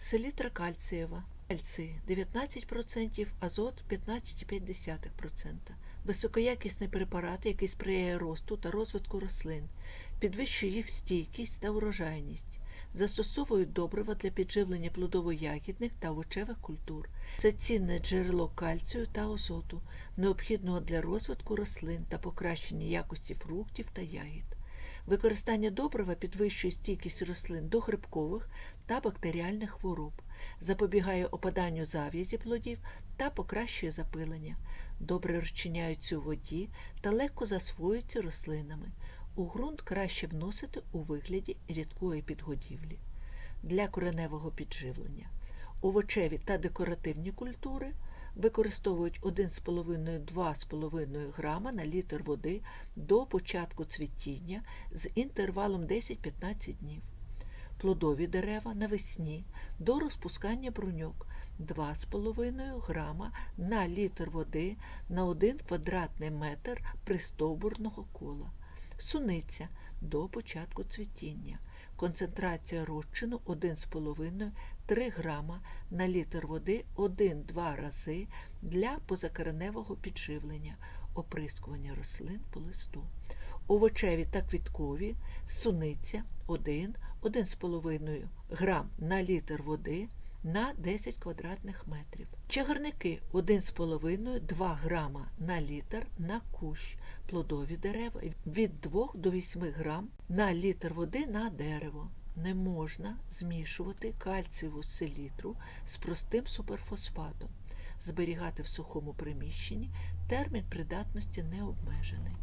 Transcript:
Селітра кальцієва. Кальцій 19%, азот 15,5%. Високоякісний препарат, який сприяє росту та розвитку рослин, підвищує їх стійкість та урожайність. Застосовують добрива для підживлення плодово-ягідних та овочевих культур. Це цінне джерело кальцію та азоту, необхідного для розвитку рослин та покращення якості фруктів та ягід. Використання добрива підвищує стійкість рослин до грибкових та бактеріальних хвороб, запобігає опаданню зав'язі плодів та покращує запилення. Добре розчиняються у воді та легко засвоюються рослинами. У ґрунт краще вносити у вигляді рідкої підгодівлі. Для кореневого підживлення. Овочеві та декоративні культури використовують 1,5-2,5 грама на літр води до початку цвітіння з інтервалом 10-15 днів. Плодові дерева навесні до розпускання бруньок 2,5 грама на літр води на 1 квадратний метр пристовбурного кола. Суниця до початку цвітіння. Концентрація розчину 1,5-3 грама на літр води 1-2 рази для позакореневого підживлення, оприскування рослин по листу. Овочеві та квіткові суниця 1-1,5 грам на літр води на 10 квадратних метрів. Чагарники 1,5-2 грама на літр на кущ. Плодові дерева від 2 до 8 грам на літр води на дерево. Не можна змішувати кальцієву селітру з простим суперфосфатом. Зберігати в сухому приміщенні термін придатності не обмежений.